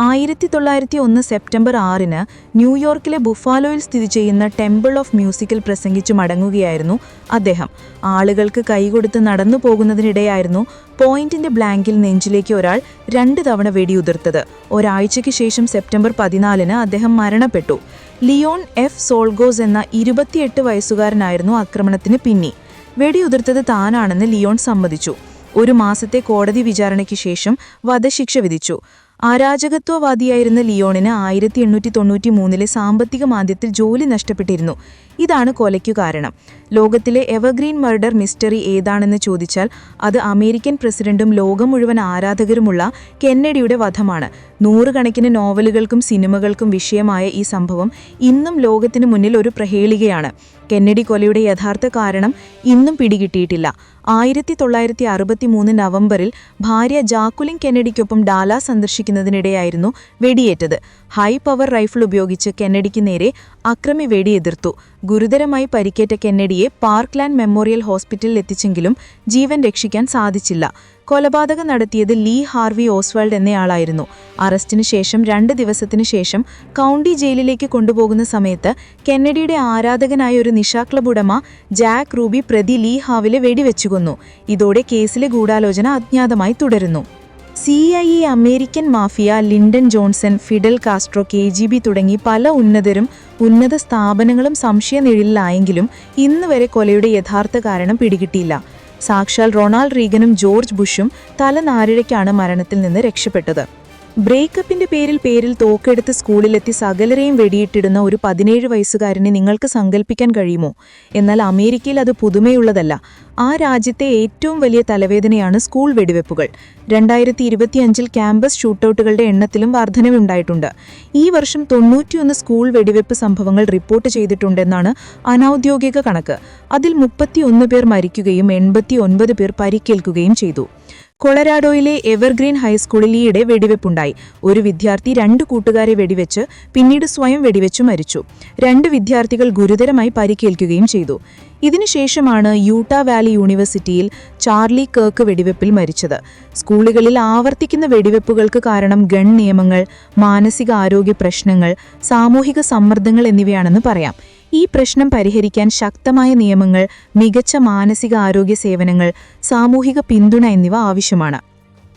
ആയിരത്തി തൊള്ളായിരത്തി ഒന്ന് സെപ്റ്റംബർ ആറിന് ന്യൂയോർക്കിലെ ബുഫാലോയിൽ സ്ഥിതി ചെയ്യുന്ന ടെമ്പിൾ ഓഫ് മ്യൂസിക്കിൽ പ്രസംഗിച്ചു മടങ്ങുകയായിരുന്നു അദ്ദേഹം. ആളുകൾക്ക് കൈകൊടുത്ത് നടന്നു പോകുന്നതിനിടെയായിരുന്നു പോയിന്റിന്റെ ബ്ലാങ്കിൽ നെഞ്ചിലേക്ക് ഒരാൾ രണ്ട് തവണ വെടിയുതിർത്തത് ഒരാഴ്ചയ്ക്ക് ശേഷം സെപ്റ്റംബർ പതിനാലിന് അദ്ദേഹം മരണപ്പെട്ടു. Leon F. സോൾഗോസ് എന്ന ഇരുപത്തിയെട്ട് വയസ്സുകാരനായിരുന്നു ആക്രമണത്തിന് പിന്നി വെടിയുതിർത്തത് താനാണെന്ന് ലിയോൺ സമ്മതിച്ചു. ഒരു മാസത്തെ കോടതി വിചാരണയ്ക്ക് ശേഷം വധശിക്ഷ വിധിച്ചു. അരാജകത്വവാദിയായിരുന്ന ലിയോണിന് ആയിരത്തി എണ്ണൂറ്റി തൊണ്ണൂറ്റി മൂന്നിലെ സാമ്പത്തിക മാന്ദ്യത്തിൽ ജോലി നഷ്ടപ്പെട്ടിരുന്നു. ഇതാണ് കൊലയ്ക്കു കാരണം. ലോകത്തിലെ എവർഗ്രീൻ മർഡർ മിസ്റ്ററി ഏതാണെന്ന് ചോദിച്ചാൽ അത് അമേരിക്കൻ പ്രസിഡന്റും ലോകം മുഴുവൻ ആരാധകരുമുള്ള കെന്നഡിയുടെ വധമാണ്. നൂറുകണക്കിന് നോവലുകൾക്കും സിനിമകൾക്കും വിഷയമായ ഈ സംഭവം ഇന്നും ലോകത്തിനു മുന്നിൽ ഒരു പ്രഹേളികയാണ്. കെന്നഡി കൊലയുടെ യഥാർത്ഥ കാരണം ഇന്നും പിടികിട്ടിയിട്ടില്ല. ആയിരത്തി തൊള്ളായിരത്തി അറുപത്തി മൂന്ന് നവംബറിൽ ഭാര്യ ജാക്കുലിൻ കെന്നഡിക്കൊപ്പം ഡാല സന്ദർശിക്കുന്നതിനിടെയായിരുന്നു വെടിയേറ്റത്. ഹൈ പവർ റൈഫിൾ ഉപയോഗിച്ച് കെന്നഡിക്ക് നേരെ അക്രമി വെടിയെതിർത്തു. ഗുരുതരമായി പരിക്കേറ്റ കെന്നഡിയെ പാർക്ക്ലാൻഡ് മെമ്മോറിയൽ ഹോസ്പിറ്റലിൽ എത്തിച്ചെങ്കിലും ജീവൻ രക്ഷിക്കാൻ സാധിച്ചില്ല. കൊലപാതകം നടത്തിയത് ലീ ഹാർവി ഓസ്വാൾഡ് എന്നയാളായിരുന്നു. അറസ്റ്റിനു ശേഷം രണ്ട് ദിവസത്തിനു ശേഷം കൗണ്ടി ജയിലിലേക്ക് കൊണ്ടുപോകുന്ന സമയത്ത് കെന്നഡിയുടെ ആരാധകനായ ഒരു നിശാ ക്ലബ് ഉടമ ജാക്ക് റൂബി പ്രതി ലീ ഹാവിലെ വെടിവെച്ചു കൊന്നു. ഇതോടെ കേസിലെ ഗൂഢാലോചന അജ്ഞാതമായി തുടരുന്നു. C I A American mafia Lyndon Johnson Fidel Castro K G B തുടങ്ങി പല ഉന്നതരും ഉന്നത സ്ഥാപനങ്ങളും സംശയനിഴലിലായെങ്കിലും ഇന്ന് വരെ കൊലയുടെ യഥാർത്ഥ കാരണം പിടികിട്ടിയില്ല. സാക്ഷാൽ റൊണാൾഡ് റീഗനും ജോർജ് ബുഷും തലനാരിഴയ്ക്കാണ് മരണത്തിൽ നിന്ന് രക്ഷപ്പെട്ടത്. ബ്രേക്കപ്പിന്റെ പേരിൽ പേരിൽ തോക്കെടുത്ത് സ്കൂളിലെത്തി സകലരെയും വെടിയിട്ടിടുന്ന ഒരു പതിനേഴ് വയസ്സുകാരനെ നിങ്ങൾക്ക് സങ്കല്പിക്കാൻ കഴിയുമോ? എന്നാൽ അമേരിക്കയിൽ അത് പുതുമയുള്ളതല്ല. ആ രാജ്യത്തെ ഏറ്റവും വലിയ തലവേദനയാണ് സ്കൂൾ വെടിവെപ്പുകൾ. രണ്ടായിരത്തി ഇരുപത്തിയഞ്ചിൽ ക്യാമ്പസ് ഷൂട്ടൌട്ടുകളുടെ എണ്ണത്തിലും വർധനവുണ്ടായിട്ടുണ്ട്. ഈ വർഷം തൊണ്ണൂറ്റിയൊന്ന് സ്കൂൾ വെടിവെപ്പ് സംഭവങ്ങൾ റിപ്പോർട്ട് ചെയ്തിട്ടുണ്ടെന്നാണ് അനൌദ്യോഗിക കണക്ക്. അതിൽ മുപ്പത്തിയൊന്ന് പേർ മരിക്കുകയും എൺപത്തിയൊൻപത് പേർ പരിക്കേൽക്കുകയും ചെയ്തു. കൊളരാഡോയിലെ എവർഗ്രീൻ ഹൈസ്കൂളിൽ ഈയിടെ വെടിവെപ്പുണ്ടായി. ഒരു വിദ്യാർത്ഥി രണ്ട് കൂട്ടുകാരെ വെടിവെച്ച് പിന്നീട് സ്വയം വെടിവെച്ചു മരിച്ചു. രണ്ട് വിദ്യാർത്ഥികൾ ഗുരുതരമായി പരിക്കേൽക്കുകയും ചെയ്തു. ഇതിനുശേഷമാണ് യൂട്ട വാലി യൂണിവേഴ്സിറ്റിയിൽ ചാർലി കേർക്ക് വെടിവെപ്പിൽ മരിച്ചത്. സ്കൂളുകളിൽ ആവർത്തിക്കുന്ന വെടിവെപ്പുകൾക്ക് കാരണം ഗൺ നിയമങ്ങൾ മാനസികാരോഗ്യ പ്രശ്നങ്ങൾ സാമൂഹിക സമ്മർദ്ദങ്ങൾ എന്നിവയാണെന്ന് പറയാം. ഈ പ്രശ്നം പരിഹരിക്കാൻ ശക്തമായ നിയമങ്ങൾ മികച്ച മാനസിക ആരോഗ്യ സേവനങ്ങൾ സാമൂഹിക പിന്തുണ എന്നിവ ആവശ്യമാണ്.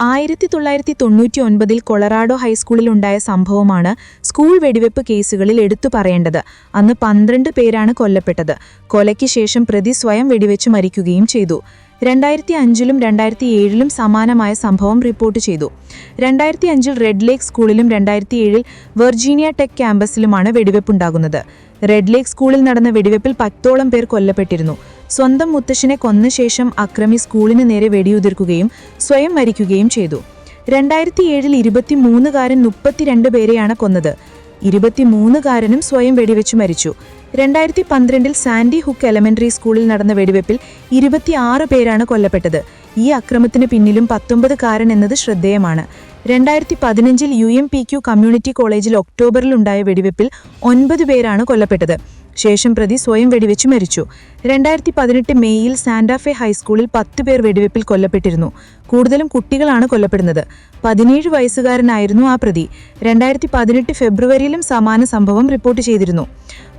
ആയിരത്തി തൊള്ളായിരത്തി തൊണ്ണൂറ്റി ഒൻപതിൽ കൊളറാഡോ ഹൈസ്കൂളിലുണ്ടായ സംഭവമാണ് സ്കൂൾ വെടിവെപ്പ് കേസുകളിൽ എടുത്തു പറയേണ്ടത്. അന്ന് പന്ത്രണ്ട് പേരാണ് കൊല്ലപ്പെട്ടത്. കൊലയ്ക്ക് ശേഷം പ്രതി സ്വയം വെടിവെച്ച് മരിക്കുകയും ചെയ്തു. രണ്ടായിരത്തി അഞ്ചിലും രണ്ടായിരത്തി ഏഴിലും സമാനമായ സംഭവം റിപ്പോർട്ട് ചെയ്തു. രണ്ടായിരത്തി അഞ്ചിൽ റെഡ് ലേക്ക് സ്കൂളിലും രണ്ടായിരത്തി ഏഴിൽ വെർജീനിയ ടെക് ക്യാമ്പസിലുമാണ് വെടിവെപ്പുണ്ടാകുന്നത്. റെഡ് ലേക്ക് സ്കൂളിൽ നടന്ന വെടിവെപ്പിൽ പത്തോളം പേർ കൊല്ലപ്പെട്ടിരുന്നു. സ്വന്തം മുത്തശ്ശനെ കൊന്ന ശേഷം അക്രമി സ്കൂളിന് നേരെ വെടിയുതിർക്കുകയും സ്വയം മരിക്കുകയും ചെയ്തു. രണ്ടായിരത്തി ഏഴിൽ ഇരുപത്തിമൂന്നുകാരൻ മുപ്പത്തിരണ്ട് പേരെയാണ് കൊന്നത്. ഇരുപത്തിമൂന്നുകാരനും സ്വയം വെടിവെച്ച് മരിച്ചു. രണ്ടായിരത്തി പന്ത്രണ്ടിൽ സാൻഡി ഹുക്ക് എലമെന്ററി സ്കൂളിൽ നടന്ന വെടിവെപ്പിൽ ഇരുപത്തിയാറ് പേരാണ് കൊല്ലപ്പെട്ടത്. ഈ അക്രമത്തിന് പിന്നിലും പത്തൊമ്പതുകാരൻ എന്നത് ശ്രദ്ധേയമാണ്. രണ്ടായിരത്തി പതിനഞ്ചിൽ U M P Q community കോളേജിൽ ഒക്ടോബറിലുണ്ടായ വെടിവെപ്പിൽ ഒൻപത് പേരാണ് കൊല്ലപ്പെട്ടത്. ശേഷം പ്രതി സ്വയം വെടിവെച്ച് മരിച്ചു. രണ്ടായിരത്തി പതിനെട്ട് മെയ്യിൽ സാന്റാഫെ ഹൈസ്കൂളിൽ പത്ത് പേർ വെടിവെപ്പിൽ കൊല്ലപ്പെട്ടിരുന്നു. കൂടുതലും കുട്ടികളാണ് കൊല്ലപ്പെടുന്നത്. പതിനേഴ് വയസ്സുകാരനായിരുന്നു ആ പ്രതി. രണ്ടായിരത്തി പതിനെട്ട് ഫെബ്രുവരിയിലും സമാന സംഭവം റിപ്പോർട്ട് ചെയ്തിരുന്നു.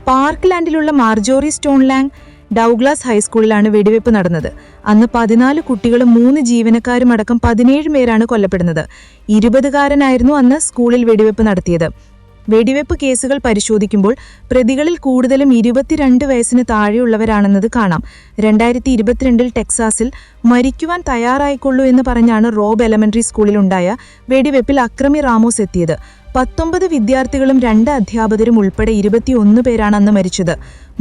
പാർക്ക് ലാൻഡിലുള്ള മാർജോറി സ്റ്റോൺലാങ് ഡൗഗ്ലാസ് ഹൈസ്കൂളിലാണ് വെടിവെപ്പ് നടന്നത്. അന്ന് പതിനാല് കുട്ടികളും മൂന്ന് ജീവനക്കാരും അടക്കം പതിനേഴ് പേരാണ് കൊല്ലപ്പെടുന്നത്. ഇരുപതുകാരനായിരുന്നു അന്ന് സ്കൂളിൽ വെടിവെപ്പ് നടത്തിയത്. വെടിവെപ്പ് കേസുകൾ പരിശോധിക്കുമ്പോൾ പ്രതികളിൽ കൂടുതലും ഇരുപത്തിരണ്ട് വയസ്സിന് താഴെയുള്ളവരാണെന്നത് കാണാം. രണ്ടായിരത്തി ഇരുപത്തിരണ്ടിൽ ടെക്സാസിൽ മരിക്കുവാൻ തയ്യാറായിക്കൊള്ളൂ എന്ന് പറഞ്ഞാണ് റോബ് എലമെന്ററി സ്കൂളിലുണ്ടായ വെടിവെപ്പിൽ അക്രമി റാമോസ് എത്തിയത്. പത്തൊമ്പത് വിദ്യാർത്ഥികളും രണ്ട് അധ്യാപകരും ഉൾപ്പെടെ ഇരുപത്തിയൊന്ന് പേരാണ് അന്ന് മരിച്ചത്.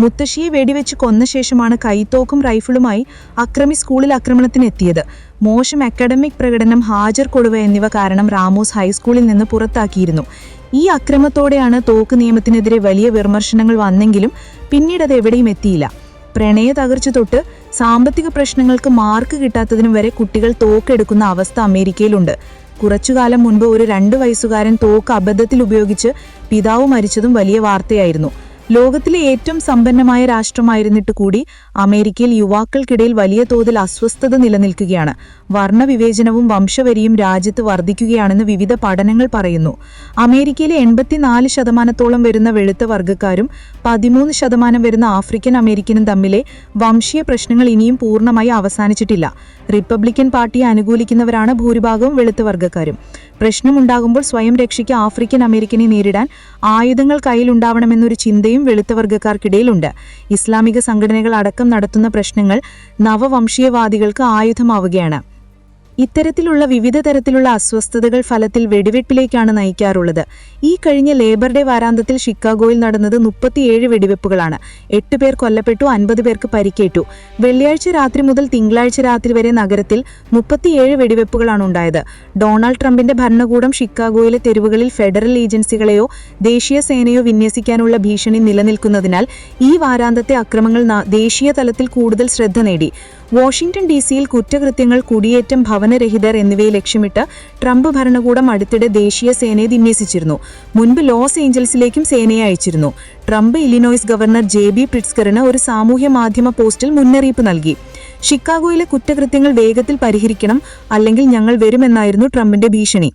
മുത്തശ്ശിയെ വെടിവെച്ച് കൊന്ന ശേഷമാണ് കൈത്തോക്കും റൈഫിളുമായി അക്രമി സ്കൂളിൽ ആക്രമണത്തിനെത്തിയത്. മോശം അക്കാഡമിക് പ്രകടനം ഹാജർ കൊടുവ എന്നിവ കാരണം റാമോസ് ഹൈസ്കൂളിൽ നിന്ന് പുറത്താക്കിയിരുന്നു. ഈ അക്രമത്തോടെയാണ് തോക്ക് നിയമത്തിനെതിരെ വലിയ വിമർശനങ്ങൾ വന്നെങ്കിലും പിന്നീട് അത് എവിടെയും എത്തിയില്ല. പ്രണയ തകർച്ച തൊട്ട് സാമ്പത്തിക പ്രശ്നങ്ങൾക്ക് മാർക്ക് കിട്ടാത്തതിനും വരെ കുട്ടികൾ തോക്കെടുക്കുന്ന അവസ്ഥ അമേരിക്കയിലുണ്ട്. കുറച്ചുകാലം മുൻപ് ഒരു രണ്ടു വയസ്സുകാരൻ തോക്ക് അബദ്ധത്തിൽ ഉപയോഗിച്ച് പിതാവ് മരിച്ചതും വലിയ വാർത്തയായിരുന്നു. ലോകത്തിലെ ഏറ്റവും സമ്പന്നമായ രാഷ്ട്രമായിരുന്നിട്ട് കൂടി അമേരിക്കയിൽ യുവാക്കൾക്കിടയിൽ വലിയ തോതിൽ അസ്വസ്ഥത നിലനിൽക്കുകയാണ്. വർണവിവേചനവും വംശവരിയും രാജ്യത്ത് വർദ്ധിക്കുകയാണെന്ന് വിവിധ പഠനങ്ങൾ പറയുന്നു. അമേരിക്കയിലെ എൺപത്തിനാല് ശതമാനത്തോളം വരുന്ന വെളുത്ത വർഗക്കാരും പതിമൂന്ന് ശതമാനം വരുന്ന ആഫ്രിക്കൻ അമേരിക്കനും തമ്മിലെ വംശീയ പ്രശ്നങ്ങൾ ഇനിയും പൂർണമായി അവസാനിച്ചിട്ടില്ല. റിപ്പബ്ലിക്കൻ പാർട്ടിയെ അനുകൂലിക്കുന്നവരാണ് ഭൂരിഭാഗവും വെളുത്ത വർഗക്കാരും. പ്രശ്നമുണ്ടാകുമ്പോൾ സ്വയം രക്ഷയ്ക്ക് ആഫ്രിക്കൻ അമേരിക്കനെ നേരിടാൻ ആയുധങ്ങൾ കയ്യിലുണ്ടാവണമെന്നൊരു ചിന്തയും വെളുത്ത വർഗക്കാർക്കിടയിലുണ്ട്. ഇസ്ലാമിക സംഘടനകൾ അടക്കം നടത്തുന്ന പ്രശ്നങ്ങൾ നവവംശീയവാദികൾക്ക് ആയുധമാവുകയാണ് ഇത്തരത്തിലുള്ള വിവിധ തരത്തിലുള്ള അസ്വസ്ഥതകൾ ഫലത്തിൽ വെടിവെപ്പിലേക്കാണ് നയിക്കാറുള്ളത്. ഈ കഴിഞ്ഞ ലേബർ ഡേ വാരാന്തത്തിൽ ഷിക്കാഗോയിൽ നടന്നത് മുപ്പത്തിയേഴ് വെടിവെപ്പുകളാണ്. എട്ട് പേർ കൊല്ലപ്പെട്ടു അൻപത് പേർക്ക് പരിക്കേറ്റു. വെള്ളിയാഴ്ച രാത്രി മുതൽ തിങ്കളാഴ്ച രാത്രി വരെ നഗരത്തിൽ മുപ്പത്തിയേഴ് വെടിവെപ്പുകളാണ് ഉണ്ടായത്. ഡൊണാൾഡ് ട്രംപിന്റെ ഭരണകൂടം ഷിക്കാഗോയിലെ തെരുവുകളിൽ ഫെഡറൽ ഏജൻസികളെയോ ദേശീയ സേനയോ വിന്യസിക്കാനുള്ള ഭീഷണി നിലനിൽക്കുന്നതിനാൽ ഈ വാരാന്തത്തെ അക്രമങ്ങൾ ദേശീയ തലത്തിൽ കൂടുതൽ ശ്രദ്ധ നേടി. വാഷിംഗ്ടൺ ഡി സിയിൽ കുറ്റകൃത്യങ്ങൾ കുടിയേറ്റം ഭവനരഹിതർ എന്നിവയെ ലക്ഷ്യമിട്ട് ട്രംപ് ഭരണകൂടം അടുത്തിടെ ദേശീയ സേനയെ വിന്യസിച്ചിരുന്നു. മുൻപ് ലോസ് ഏഞ്ചൽസിലേക്കും സേനയെ അയച്ചിരുന്നു. Trump Illinois governor J B പ്രിറ്റ്സ്കറിന് ഒരു സാമൂഹ്യ മാധ്യമ പോസ്റ്റിൽ മുന്നറിയിപ്പ് നൽകി. ഷിക്കാഗോയിലെ കുറ്റകൃത്യങ്ങൾ വേഗത്തിൽ പരിഹരിക്കണം അല്ലെങ്കിൽ ഞങ്ങൾ വരുമെന്നായിരുന്നു ട്രംപിന്റെ ഭീഷണി.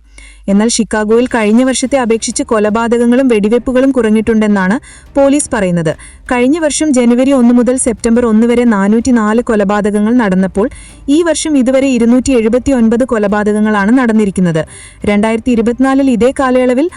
എന്നാൽ ഷിക്കാഗോയിൽ കഴിഞ്ഞ വർഷത്തെ അപേക്ഷിച്ച് കൊലപാതകങ്ങളും വെടിവെപ്പുകളും കുറഞ്ഞിട്ടുണ്ടെന്നാണ് പോലീസ് പറയുന്നത്. കഴിഞ്ഞ വർഷം ജനുവരി ഒന്ന് മുതൽ സെപ്റ്റംബർ ഒന്ന് വരെ നാനൂറ്റിനാല് കൊലപാതകങ്ങൾ നടന്നപ്പോൾ ഈ വർഷം ഇതുവരെ ഇരുന്നൂറ്റി എഴുപത്തി ഒൻപത് കൊലപാതകങ്ങളാണ് നടന്നിരിക്കുന്നത്. രണ്ടായിരത്തി ഇരുപത്തിനാലിൽ ഇതേ കാലയളവിൽ